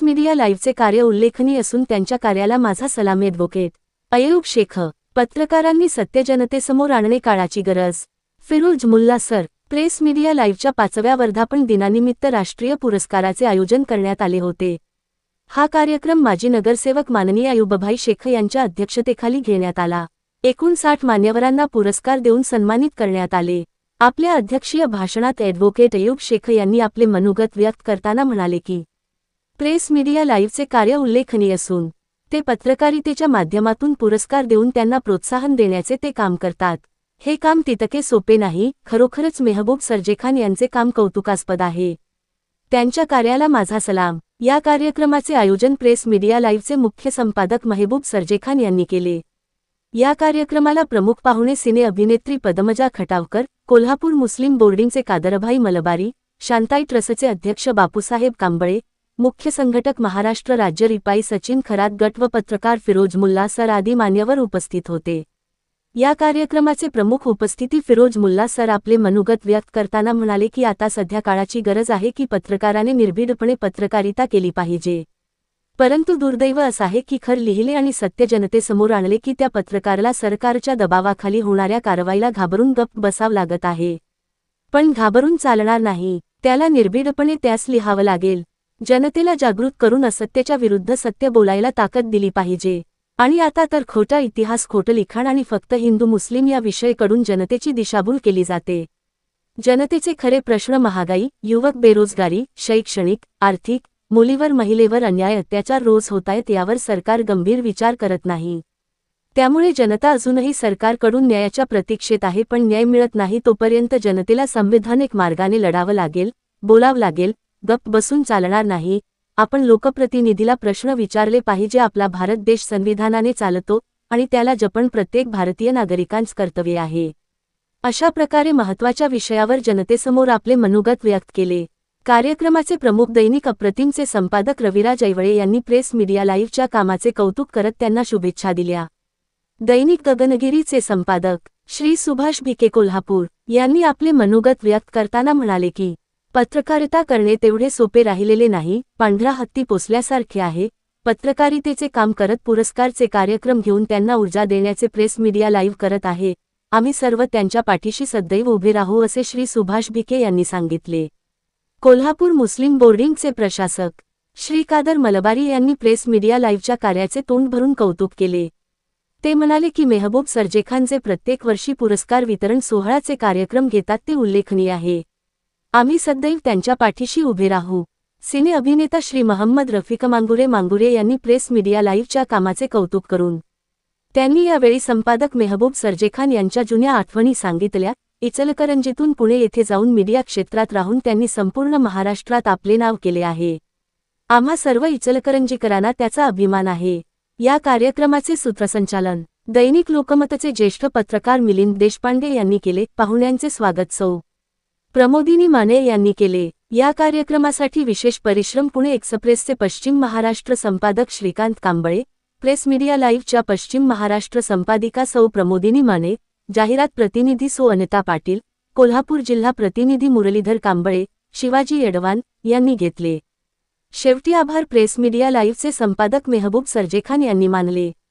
Press media लाईव्हचे कार्य उल्लेखनीय असून त्यांच्या कार्याला माझा सलाम ॲडव्होकेट अय्यूब शेख पत्रकारांनी सत्य जनतेसमोर आणणे काळाची गरज. Firoz Mulla sir press media लाईव्हच्या पाचव्या वर्धापन दिनानिमित्त राष्ट्रीय पुरस्काराचे आयोजन करण्यात आले होते. हा कार्यक्रम माजी नगरसेवक माननीय अयुबभाई शेख यांच्या अध्यक्षतेखाली घेण्यात आला. एकूण साठ मान्यवरांना पुरस्कार देऊन सन्मानित करण्यात आले. आपल्या अध्यक्षीय भाषणात ॲडव्होकेट अयूब शेख यांनी आपले मनोगत व्यक्त करताना म्हणाले की प्रेस मीडिया लाईव्हचे कार्य उल्लेखनीय असून ते पत्रकारितेच्या माध्यमातून पुरस्कार देऊन त्यांना प्रोत्साहन देण्याचे ते काम करतात. हे काम तितके सोपे नाही खरोखरच मेहबूब सरजेखान यांचे काम कौतुकास्पद आहे. त्यांच्या कार्याला माझा सलाम. या कार्यक्रमाचे आयोजन प्रेस मीडिया लाईव्हचे मुख्य संपादक मेहबूब सरजेखान यांनी केले. या कार्यक्रमाला प्रमुख पाहुणे सिने अभिनेत्री पदमजा खटावकर कोल्हापूर मुस्लिम बोर्डिंगचे कादरभाई मलबारी शांताई ट्रस्टचे अध्यक्ष बापूसाहेब कांबळे मुख्य संघटक महाराष्ट्र राज्य रिपाई सचिन खरात गट व पत्रकार फिरोज मुल्ला सर आदी मान्यवर उपस्थित होते. या कार्यक्रमाचे प्रमुख उपस्थिती फिरोज मुल्ला सर आपले मनोगत व्यक्त करताना म्हणाले की आता सध्या काळाची गरज आहे की पत्रकाराने निर्भीडपणे पत्रकारिता केली पाहिजे. परंतु दुर्दैव असं आहे की खर लिहिले आणि सत्य जनतेसमोर आणले की त्या पत्रकाराला सरकारच्या दबावाखाली होणाऱ्या कारवाईला घाबरून गप्प बसावं लागत आहे. पण घाबरून चालणार नाही त्याला निर्भीडपणे त्यास लिहावं लागेल. जनतेला जागृत करून असत्याच्या विरुद्ध सत्य बोलायला ताकद दिली पाहिजे. आणि आता तर खोटा इतिहास खोटं लिखाण आणि फक्त हिंदू मुस्लिम या विषयकडून जनतेची दिशाभूल केली जाते. जनतेचे खरे प्रश्न महागाई युवक बेरोजगारी शैक्षणिक आर्थिक मुलीवर महिलेवर अन्याय अत्याचार रोज होतायत यावर सरकार गंभीर विचार करत नाही. त्यामुळे जनता अजूनही सरकारकडून न्यायाच्या प्रतीक्षेत आहे पण न्याय मिळत नाही तोपर्यंत जनतेला संविधानिक मार्गाने लढावं लागेल बोलावं लागेल गप्प बसून चालणार नाही. आपण लोकप्रतिनिधीला प्रश्न विचारले पाहिजे आपला भारत देश संविधानाने चालतो आणि त्याला जपण प्रत्येक भारतीय नागरिकांच कर्तव्य आहे. अशा प्रकारे महत्त्वाच्या विषयावर जनतेसमोर आपले मनोगत व्यक्त केले. कार्यक्रमाचे प्रमुख दैनिक अप्रतिमचे संपादक रविराज ऐवळे यांनी प्रेस मीडिया लाईव्हच्या कामाचे कौतुक करत त्यांना शुभेच्छा दिल्या. दैनिक गगनगिरीचे संपादक श्री सुभाष भिके कोल्हापूर यांनी आपले मनोगत व्यक्त करताना म्हणाले की पत्रकारिता करणे तेवढे सोपे राहिलेले नाही. पांढरा हत्ती पोचल्यासारखे आहे. पत्रकारितेचे काम करत पुरस्कारचे कार्यक्रम घेऊन त्यांना ऊर्जा देण्याचे प्रेस मीडिया लाईव्ह करत आहे. आम्ही सर्व त्यांच्या पाठीशी सदैव उभे राहू असे श्री सुभाष भिके यांनी सांगितले. कोल्हापूर मुस्लिम बोर्डिंगचे प्रशासक श्री कादर मलबारी यांनी प्रेस मीडिया लाईव्हच्या कार्याचे तोंड भरून कौतुक केले. ते म्हणाले की मेहबूब सरजेखानचे प्रत्येक वर्षी पुरस्कार वितरण सोहळ्याचे कार्यक्रम घेतात ते उल्लेखनीय आहे. आम्ही सदैव त्यांच्या पाठीशी उभे राहू. सिने अभिनेता श्री महम्मद रफिक मांगुरे मांगुरे यांनी प्रेस मीडिया लाईव्हच्या कामाचे कौतुक करून त्यांनी यावेळी संपादक मेहबूब सर्जेखान यांच्या जुन्या आठवणी सांगितल्या इचलकरंजीतून पुणे येथे जाऊन मीडिया क्षेत्रात राहून त्यांनी संपूर्ण महाराष्ट्रात आपले नाव केले आहे. आम्हा सर्व इचलकरंजीकरांना त्याचा अभिमान आहे. या कार्यक्रमाचे सूत्रसंचालन दैनिक लोकमतचे ज्येष्ठ पत्रकार मिलिंद देशपांडे यांनी केले. पाहुण्यांचे स्वागत सौ प्रमोदिनी माने यांनी केले. या कार्यक्रमासाठी विशेष परिश्रम पुणे एक्सप्रेसचे पश्चिम महाराष्ट्र संपादक श्रीकांत कांबळे प्रेस मीडिया लाईव्हच्या पश्चिम महाराष्ट्र संपादिका सौ प्रमोदिनी माने जाहिरात प्रतिनिधी सो अनिता पाटील कोल्हापूर जिल्हा प्रतिनिधी मुरलीधर कांबळे शिवाजी येडवान यांनी घेतले. शेवटी आभार प्रेस मीडिया लाईव्हचे संपादक मेहबूब सरजेखान यांनी मानले.